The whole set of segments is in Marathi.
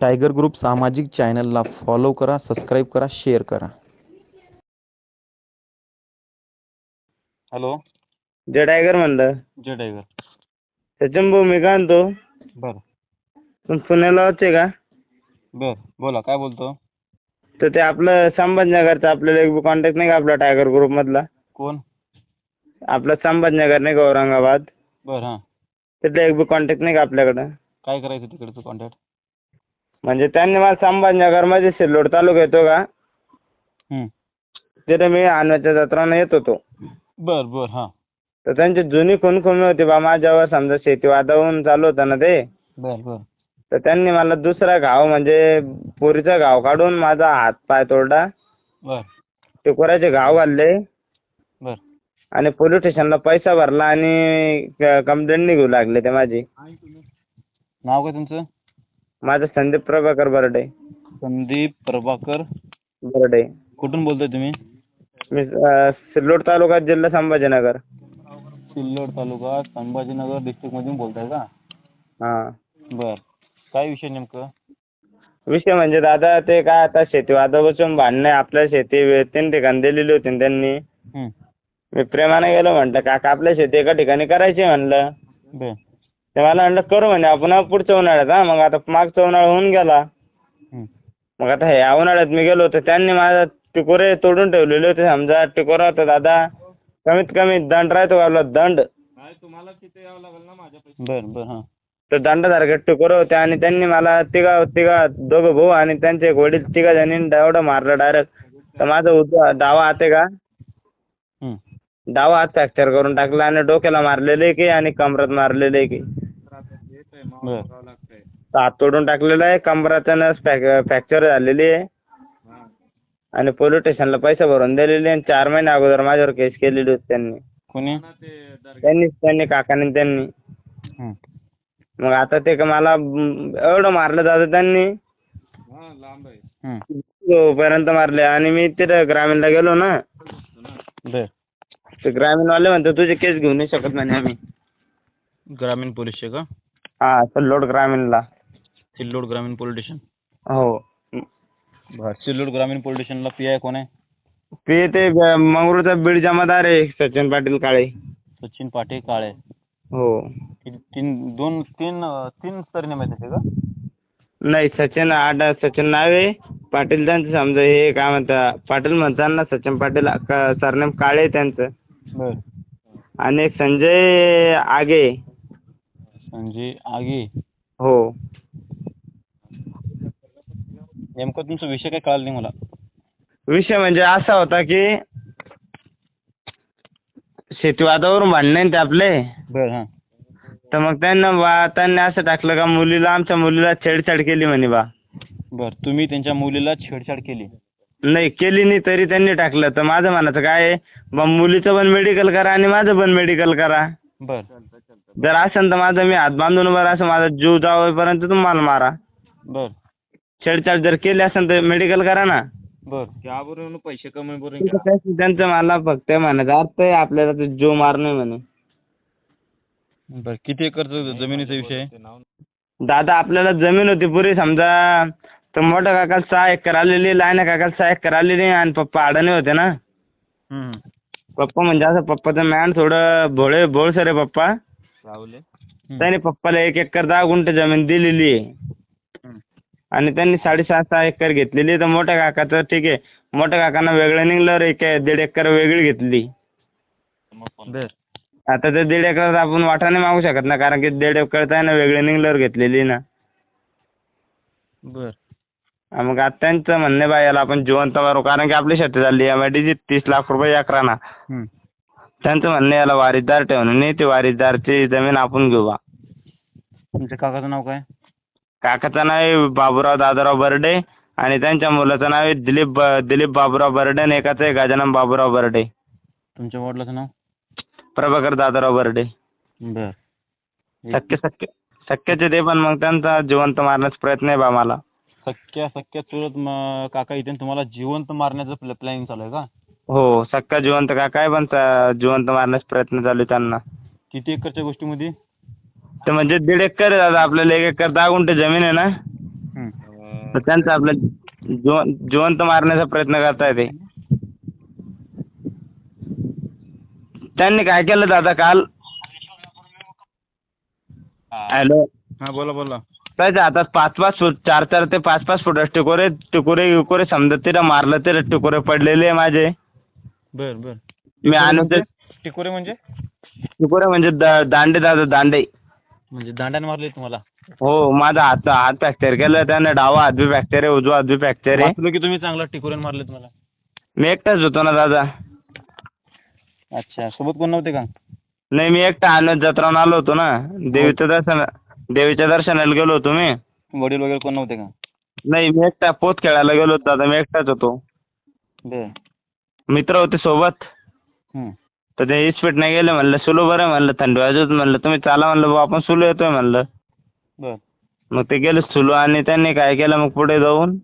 टायगर ग्रुप सामाजिक चॅनलला फॉलो करा सबस्क्राईब करा शेअर करा। हॅलो। जय टायगर म्हणलं जय टायगर सचिन भाऊ मी काय म्हणतो? बरं। तुम पुण्याला होते का? बरं बोला काय बोलतो? तर ते आपलं संभाजीनगरचं आपल्याला एक कॉन्टॅक्ट नाही का आपला टायगर ग्रुपमधला कोण? आपला संभाजीनगर नाही का औरंगाबाद? बरं हाँ. तिथला एक कॉन्टॅक्ट नाही का आपल्याकडं? काय करायचं तिकडचं कॉन्टॅक्ट म्हणजे त्यांनी मला संभाजीनगरमध्ये सिल्लोड तालुका येतो का? तिथे मी आणव्याच्या जत्रानं येत होतो. बरं बरं हां. तर त्यांची जुनी खूनखुमी होती बा माझ्यावर समजा शेती वादावून चालू होतं ना ते. बरं बरं. तर त्यांनी मला दुसरा घाव म्हणजे पोरीचा घाव काढून माझा हात पाय तोडला. बरं. टिकोराचे घाव घालले बरं. आणि पोलीस स्टेशनला पैसा भरला आणि कंप्लेंट निघू लागले ते माझी. नाव काय तुमचं? माझं संदीप प्रभाकर बर्डे. संदीप प्रभाकर. बर्डे. कुठून बोलताय तुम्ही? मी अं, सिल्लोड तालुका जिल्हा संभाजीनगर. सिल्लोड तालुका संभाजीनगर डिस्ट्रिक्टमधून बोलताय का? हां. बरं. काय विषय नेमकं? विषय म्हणजे दादा ते काय आता शेती वादापासून भांडणे आपल्या शेती तीन ठिकाणी दिलेली होती ना त्यांनी. हं. मी प्रेमाने गेलो म्हटलं काका आपल्या शेती एका ठिकाणी करायची म्हणलं. बरं. ते मला म्हणलं करू म्हणे आपण पुढच्या उन्हाळ्यात हा मग आता मागचा उन्हाळा होऊन गेला. हं. मग आता ह्या उन्हाळ्यात मी गेलो तर त्यांनी माझा टिकोरे तोडून ठेवलेले होते समजा टिकोरा होता दादा कमीत कमी दंड राहतो का आपला दंड? बरं बरं हां. तर दंडासारखे टिकोरे होते आणि त्यांनी मला तिघा तिघा दोघं भाऊ आणि त्यांचे एक वडील तिघा जणांनी एवढं मारलं डायरेक्ट तर माझा उजवा डावा हात आहे का? हं. डावा हात फ्रॅक्चर करून टाकला आणि डोक्याला मारलेले की आणि कमरात मारलेले की. हात तोडून टाकलेला आहे कमराचा नस फ्रॅक्चर झालेली आहे. आणि पोलीस स्टेशनला पैसे भरून दिलेले आणि चार महिने अगोदर माझ्यावर केस केलेली होती त्यांनी. कोणी? त्यांनी त्यांनी काकाने त्यांनी. मग आता ते का मला एवढं मारलं दादा त्यांनी. हं. पर्यंत मारले. आणि मी तिथं ग्रामीणला गेलो ना. ते ग्रामीणवाले म्हणतो तुझी केस घेऊन नाही शकत म्हणे आम्ही. ग्रामीण पोलीसचे का? हा सल्लोड ग्रामीणला. सिल्लोड ग्रामीण पोलीस स्टेशन? हो. बरं सिल्लोड ग्रामीण पोलीस स्टेशनला पी आय कोण आहे? ते ते ब- मंगरूळचा बीड जमादार आहे सचिन पाटील काळे. सचिन पाटे काळे. हो. किती तीन दोन तीन अं, तीन सरनेम आहेत त्याचे का? नाही सचिन आड सचिन नाव आहे पाटील त्यांचं समजा हे काय म्हणता पाटील म्हणतात ना सचिन पाटील का- सरनेम काळे आहे त्यांचं. बरं. आणि एक संजय आगे. म्हणजे आगे. हो. नेमकं तुमचा विषय काय कळाला नाही मला. विषय म्हणजे असा होता की शेतीवादावरून भांडणे आहे ना ते आपले. बरं हां. तर मग त्यांना बा त्यांनी असं टाकलं का मुलीला आमच्या मुलीला छेडछाड केली म्हणे बा. बरं तुम्ही त्यांच्या मुलीला छेडछाड केली? नाही केली नाही तरी त्यांनी टाकलं. तर माझं म्हणायचं काय आहे बा मुलीचं पण मेडिकल करा आणि माझं पण मेडिकल करा. बरं. जर असेल तर माझं मी हात बांधून उभं असं माझा जीव जावेपर्यंत तुम्हाला मारा. बरं. छेडछाड जर केली असेल तर मेडिकल करा ना. बरं. त्यावरून पैसे कमी करून त्यांचं मला फक्त म्हणायचं अर्थ आहे आपल्याला तो जीव मारणे म्हणे. बरं किती एकरचं जमिनीचा विषय? आहे दादा आपल्याला जमीन होती पुरी समजा. तर मोठ्या काकाला सहा एकर आलेली लहान्या काकाला सहा एकर आलेली आणि पप्पा अडाणी होते ना. पप्पा म्हणजे असं पप्पाचं मॅन थोडं भोळे भोळसर आहे पप्पा. हं. त्याने पप्पाला एक एकर दहा गुंठे जमीन दिलेली आहे. आणि त्यांनी साडेसहा सहा एकर घेतलेली आहे. तर मोठ्या काकाचं ठीक आहे. मोठ्या काकांना वेगळं निघल्यावर एक दीड एकर वेगळी घेतली. बरं. आता ते दीड एकरात आपण वाटा नाही मागू शकत ना कारण की दीड एकर आहे ना वेगळे निघल्यावर घेतलेली ना. बरं. हा, मग आता त्यांचं म्हणणे बा याला आपण जिवंत मारू. कारण की आपली शेती झाली. एम आय तीस लाख रुपये एकराना. हं. त्यांचं म्हणणं याला वारीसदार ठेवणं नाही ते वारीसदारची जमीन आपण घेऊ बा. तुमच्या काकाचं नाव काय? काकाचं नाव आहे बाबूराव दादाराव बर्डे आणि त्यांच्या मुलाचं नाव आहे दिलीप ब- दिलीप बाबूराव बर्डे आणि एकाचं आहे गजानन बाबूराव बर्डे. तुमच्या वडिलाचं नाव? प्रभाकर दादाराव बर्डे. बरं. सख्खे सख्खे सख्खेचे ते पण मग त्यांचा जिवंत मारण्याचा प्रयत्न आहे बा मला. सख्या सख्या चुलत म- काका इथे तुम्हाला जिवंत मारण्याचं प्लॅनिंग चालू आहे का? हो सख्खा जिवंत काका आहे पण चा- जिवंत मारण्याचा प्रयत्न चालू आहे त्यांना. किती एकरच्या गोष्टीमध्ये? ते म्हणजे दीड एकर आहे दादा आपल्याला एक एकर दहा गुंठे जमीन आहे ना? हं. तर त्यांचं आपलं जिवंत जिवंत मारण्याचा प्रयत्न करताय ते. त्यांनी काय केलं दादा काल? हॅलो. हा बोला बोला. त्याच्या हातात पाच पाच फूट चार चार ते पाच पाच फुट टिकोरे टिकोरे विकोरे समजा तिला मारलं तरी टिकोरे पडलेले आहे माझे. बर बर. मी आणून ते टिकोरे म्हणजे? टिकोरे म्हणजे दा- दांडे दादा दांडे. म्हणजे दांड्याने मारले तुम्हाला? हो माझा हात हात फ्रॅक्चर केलं त्यानं डावा हात बी फ्रॅक्चर आहे उजवा हात बी फ्रॅक्चर आहे वाचलो की तुम्ही चांगला टिकोऱ्याने मारले तुम्हाला? मी एकटाच होतो ना दादा. अच्छा सोबत कोण नव्हते का? नाही मी एकटा आणत जत्रावून आलो होतो ना. देवीचं दर्शन देवीच्या दर्शनाला गेलो होतो मी. वडील वगैरे कोण नव्हते का? नाही मी एकटा पोत खेळायला गेलो होतो दादा मी एकटाच होतो. बर. मित्र होते सोबत. हं. तर ते इस्पीट नाही गेले म्हणलं सुलो बरं म्हणलं थंडी वाजत म्हणलं तुम्ही चाला म्हणलं बुवा आपण सुलो येतोय म्हणलं. बर. मग ते गेले सुलो आणि त्यांनी काय केलं मग पुढे जाऊन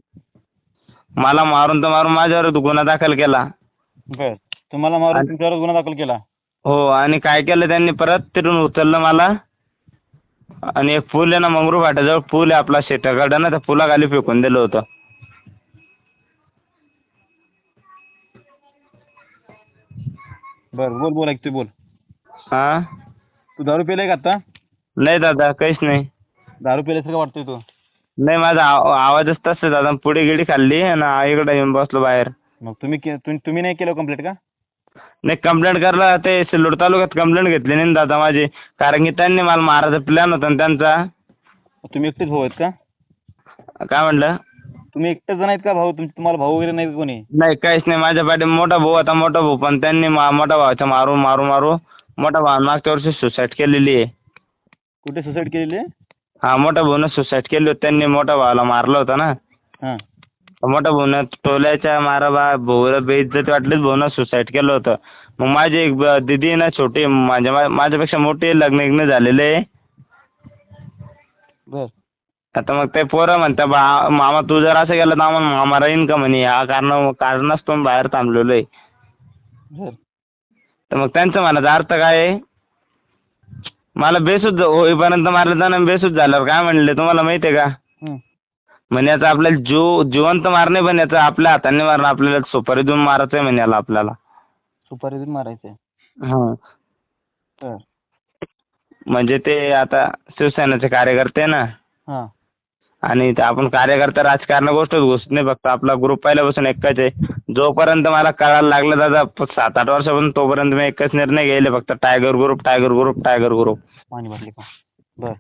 मला मारून तर मारून माझ्यावर गुन्हा दाखल केला. बर. तुम्हाला मारून आणि- तुमच्यावर गुन्हा दाखल केला? हो आणि काय केलं त्यांनी परत? तिथून उचललं मला. आणि एक पूल आहे ना मंगरू फाट्याजवळ पूल आहे आपला शेताकडं ना त्या पुलाखाली फेकून दिलं होतं. बर बोल बोल ऐकतोय बोल. हां? तू दारू पेलाय का आता नाही दादा काहीच नाही. दारू पेल्यासारखं वाटतोय तू. नाही माझा आव- आवाजच तसं दादा पुढे गिडी खाल्ली आणि इकडे येऊन बसलो बाहेर. मग तुम्ही के- तुम्ही तुम्ही नाही केलं कंप्लेंट का? नाही कंप्लेंट करायला ते सिल्लोड तालुक्यात कंप्लेंट घेतली नाही ना दादा माझी. कारण की त्यांनी मला मारायचा प्लॅन होता ना त्यांचा. तुम्ही एकटेच भाऊ आहेत का? काय म्हणलं? तुम्ही एकटेच जण आहेत का भाऊ? तुम तुम्हाला भाऊ वगैरे नाही कोणी? नाही काहीच नाही. माझ्या पाठी मोठा भाऊ होता मोठा भाऊ. पण त्यांनी मा मोठा भावाच्या मारू मारू मारू. मोठा भाऊ मागच्या वर्षी सुसाईड केलेली आहे. कुठे सुसाईड केलेली आहे? हा मोठा भाऊनं सुसाईड केली होती. त्यांनी मोठ्या भावाला मारलं होतं ना. हां. मोठ्या भाऊनं टोल्याच्या मारा बा भाऊला बेइज्जत वाटलीच. भाऊनं सुसाईड केलं होतं. मग माझी एक ब- दिदी आहे ना छोटी माझ्या माझ्यापेक्षा मोठी लग्न इग्न झालेले आहे. बर. आता मग ते पोरं म्हणतात बा मामा तू जर असं केलं तर आम्हाला मामा राहीन का म्हणे हा कारण कारणाच तो बाहेर थांबलेलो आहे बर. तर मग त्यांचं म्हणायचा अर्थ काय आहे? मला बेसूद होईपर्यंत मारलं जाणं बेसूद झाल्यावर काय म्हणले तुम्हाला माहिती आहे का? हं. म्हणे याचा आपल्याला जीव जिवंत मारणे पण याचं आपल्या हाताने मारणं आपल्याला सुपारी देऊन मारायचं आहे म्हणे याला आपल्याला. सुपारी देऊन मारायचं हां. बर. म्हणजे ते आता शिवसेनेचे कार्यकर्ते ना हां. आणि ते आपण कार्यकर्ता राजकारण गोष्टच घुसत नाही फक्त आपला ग्रुप पहिल्यापासून एकच आहे. जोपर्यंत मला कळायला लागलं दादा सात आठ वर्षापासून तोपर्यंत मी एकच निर्णय घ्यायले फक्त Tiger Group Tiger Group Tiger Group बर.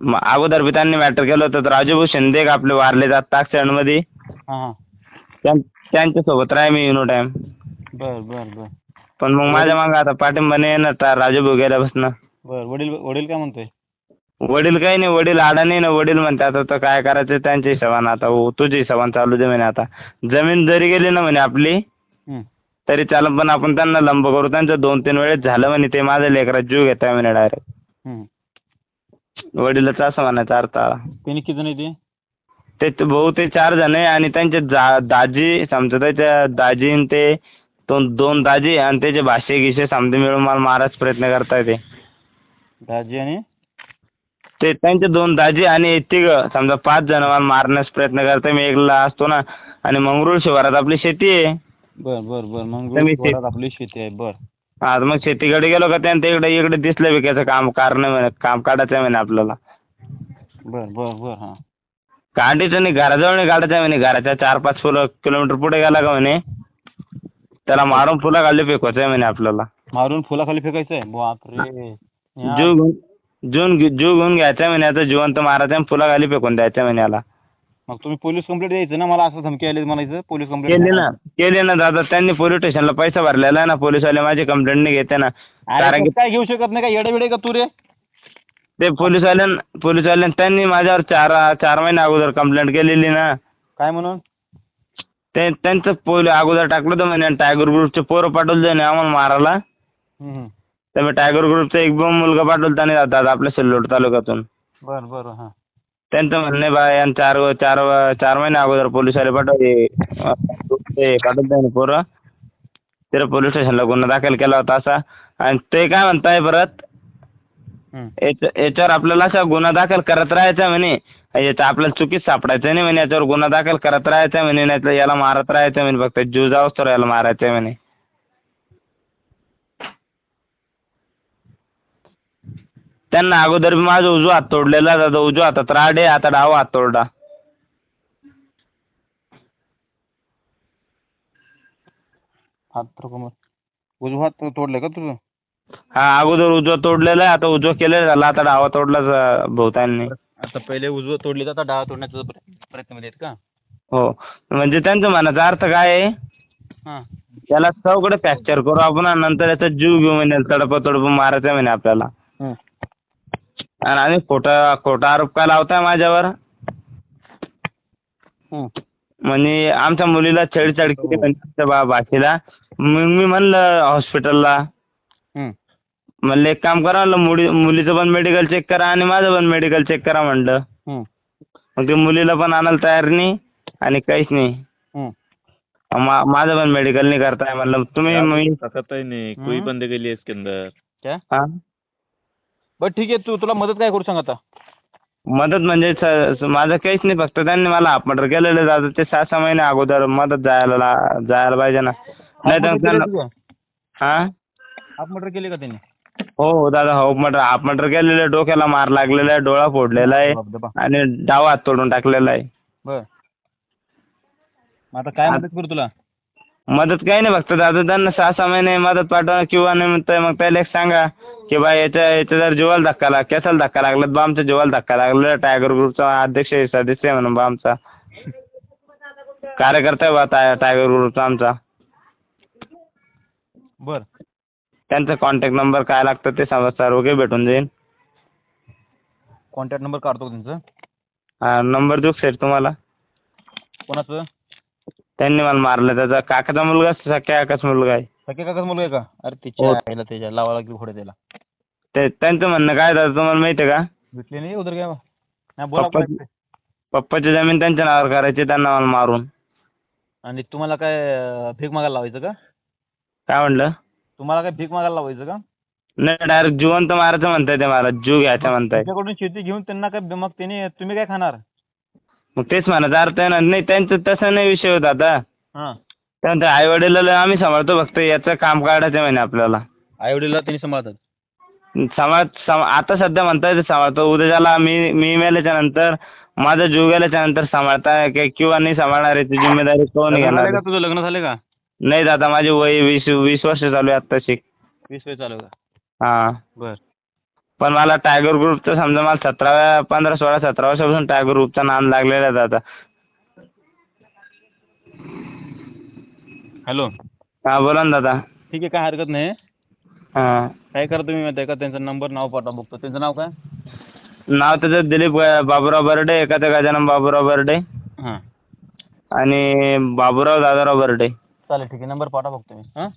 मग अगोदर बी त्यांनी मॅटर केलं होतं तर राजूभाऊ शिंदे आपले वारले जात मध्ये त्यां त्यांच्यासोबत राह मी युनो टाईम बर बर बर. पण मग माझ्या मागं आता पाठिंबा नाही ता- राजूभाऊ गेल्यापासून. बर वडील वडील काय म्हणतोय? वडील काही नाही वडील आडा नाही ना वडील म्हणते आता तर काय करायचं त्यांच्या हिशोबानं आता हो तुझ्या हिशोबानं चालू दे म्हणे आता. जमीन जरी गेली ना म्हणे आपली हं. तरी चालेल पण आपण त्यांना लंब करू. त्यांचं दोन तीन वेळेस झालं म्हणे ते माझ्या लेकरात जीव घेताय म्हणे डायरेक्ट हं. वडिलाचं असं म्हणायचा अर्थ आला. त्यांनी किती जण येते ते? ते भाऊ ते चार जण आहे आणि त्यांचे जा दाजी समजा त्याच्या दाजी आणि ते दोन दोन दाजी आणि त्याचे भाषे गिशे समजे मिळून मला मारायचा प्रयत्न करताय ते. दाजी आणि? ते त्यांचे दोन दाजी आणि तिघं समजा पाच जण मला मारण्याचा प्रयत्न करताय. मी एकला असतो ना. आणि मंगरूळ शिवारात आपली शेती आहे. बर बर बर. मग तर मी ते- आपली शेती आहे. बर. तर मग शेतीकडे गेलो का त्यानं? ते इकडे इकडे दिसलं विकायचं काम कारण म्हणे काम काढायचं आहे म्हणे आपल्याला. बर बर बर हां. काढायचं नाही घराजवळ नाही काढायचं आहे म्हणे. घराच्या चार पाच फुलं किलोमीटर पुढे गेला का म्हणे? त्याला मारून फुलं खाली फेकवायचं आहे म्हणे आपल्याला. मारून फुलाखाली फेकायचं आहे? बापरे. जीव घेऊन जीवन घे- जीव घेऊन घ्यायचा म्हणे आता जिवंत मारायचं आहे फुला खाली फेकून द्यायचं आहे म्हणे याला. मग तुम्ही पोलीस कंप्लेंट द्यायचं ना मला असं धमकी आली मला इथं पोलीस कंप्लेंट केली ना केली ना दादा त्यांनी पोलीस स्टेशनला पैसा भरलेला आहे ना पोलीसवाले माझी कंप्लेंट नाही घेते ना. कारण की काय घेऊ शकत नाही का येडे बिडे का तू रे? ते पोलीसवाल्यां पोलीसवाल्यां त्यांनी माझ्यावर चार चार महिने अगोदर कंप्लेंट केलेली ना. काय म्हणून? ते त्यांचं पोल अगोदर टाकलं होतं म्हणे टायगर ग्रुपचे पोरं पाठवले म्हणे आम्हाला मारायला. तर मी टायगर ग्रुपचा एक दोन मुलगा पाठवला त्याने दादा आपल्या सिल्लोड तालुक्यातून. बर बर हां. त्यांचं म्हणणं आहे बा यानं चार चार चार महिने अगोदर पोलिसवाले पाठवले. ते पाठवले म्हणे पोरं. तिथं पोलीस स्टेशनला गुन्हा दाखल केला होता असा. आणि ते काय म्हणताय परत. याच्या- याच्यावर आपल्याला असा गुन्हा दाखल करत राहायचा म्हणे. याचं आपल्याला चुकीच सापडायचं नाही म्हणे याच्यावर गुन्हा दाखल करत राहायचा म्हणे नाही याला मारत राहायचं म्हणे फक्त जीव जाऊस तर याला मारायचं म्हणे. त्यांना अगोदर बी माझा उजवा हात तोडलेला दादा उजवा हातात राड आहे आता डावा हात तोडला. हात तर कमर उजवा हात तोडले का तुझं? हा अगोदर उजवा तोडलेला आहे आता उजवा केलेला झाला आता डावा तोडला भोवतांनी आता पहिले उजवं तोडले तर आता डावा तोडण्याचा प्रयत्न प्रयत्नामध्ये आहेत का? हो म्हणजे त्यांचं म्हणायचा अर्थ काय आहे? हां. त्याला चौकडे फ्रॅक्चर करू आपण आणि नंतर याचा जीव घेऊ म्हणे तडप तडप मारायचं म्हणे आपल्याला. आणि खोटा खोटा आरोप काय लावताय माझ्यावर? हं. म्हणजे आमच्या मुलीला छेडछाड केली म्हणजे आमच्या बा भाषेला मग मी म्हणलं हॉस्पिटलला हं. म्हणलं एक काम करा म्हणलं मुली मुलीचं पण मेडिकल चेक करा आणि माझं पण मेडिकल चेक करा म्हणलं. हं. मग ते मुलीला पण आणायला तयार नाही आणि काहीच नाही. हं. माझं पण मेडिकल नाही करताय म्हणलं. तुम्ही मी ताकत नहीं. कोई हम्म। बंदे के लिए इसके अंदर क्या? हा? बरं ठीक आहे. तू तुला मदत काय करू सांग आता? मदत म्हणजे स- माझं काहीच नाही. फक्त त्यांनी मला हाफ मर्डर केलेलं दादा ते सहा सहा महिने अगोदर मदत जायला ला- जायला पाहिजे ना. नाही तर त्यांना हा? हाफ मर्डर केली का त्यांनी? हो हो दादा हाफ मर्डर हाफ मर्डर केलेलं आहे. डोक्याला मार लागलेला आहे. डोळा फोडलेला आहे. आणि डावा हात तोडून टाकलेला आहे. बर. मग आता काय मदत करू तुला? मदत काही नाही फक्त दादा त्यांना सहा सहा महिने मदत पाठवा किंवा नाही मग त्याला एक सांगा की बा याच्या याच्या जर जीवाला धक्का लाग कशाला धक्का लागला बा आमच्या जीवाला धक्का लागला टायगर ग्रुपचा अध्यक्ष आहे सदस्य आहे म्हणून बा आमचा कार्यकर्ता आहे बा टाय टायगर ग्रुपचा आमचा. बर. त्यांचा कॉन्टॅक्ट नंबर काय लागतं ते समज सर्व काही भेटून जाईल. कॉन्टॅक्ट नंबर काढतो का त्यांचं हा नंबर देऊ सर तुम्हाला? कोणाचं? त्यांनी मला मारलं. त्याचा काकाचा मुलगा सख्या काकाचा मुलगा आहे. सख्या काकाच मुलगा आहे का? अरे तिच्या हो. आईला त्याच्या लावा लागली घोडे त्याला. ते त्यांचं म्हणणं काय दादा तुम्हाला माहिती आहे का? भेटले नाही उधर काय नाही बोला पप्पा- काय पप्पाची जमीन त्यांच्या नावावर करायची त्यांना मला मारून. आणि तुम्हाला काय अं, भीक मागायला लावायचं का? काय म्हणलं तुम्हाला काय भीक मागायला लावायचं का? नाही डायरेक्ट जिवंत मारायचं म्हणताय ते मला. जीव घ्यायचा म्हणताय. त्यांच्याकडून शेती घेऊन त्यांना काय मग त्यांनी तुम्ही काय खाणार? मग तेच म्हणायचं अर्थ आहे ना नाही त्यांचं तसं नाही विषय होता आता. हां. त्यानंतर आई वडिलाला आम्ही सांभाळतो फक्त याचं काम काढायचं म्हणे आपल्याला. आई वडीलला त्यांनी सांभाळतात? सांभाळ सांभ आता सध्या म्हणताय ते सांभाळतो. उद्याच्याला मी मी मेल्याच्या नंतर माझा जीव गेल्याच्यानंतर सांभाळता कि- किंवा नाही सांभाळणार याची जिम्मेदारी कोण लग्न घेणार झाले का तुझं? लग्न झाले का? नाही दादा माझे वय वीस वीस वर्ष चालू आहे आत्ताशी. वीस वय चालू आहे का? हां. बर. पण मला टायगर ग्रुपचं समजा मला सतराव्या पंधरा सोळा सतरा वर्षापासून टायगर ग्रुपचा नाम लागलेला आहे दादा. हॅलो हां बोला ना दादा. ठीक आहे काय हरकत नाही. हां. काय करा तुम्ही माहिती आहे का? त्यांचा नंबर नाव पाठवा बघतो त्यांचं नाव काय? नाव त्याचं दिलीप ग- बाबूराव बर्डे एखादं गजानन बाबूराव बर्डे. हां. आणि बाबूराव दादाराव बर्डे. चालेल ठीक आहे. नंबर पाठवा बघतो मी. हां?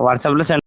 व्हॉट्सअपला सेंड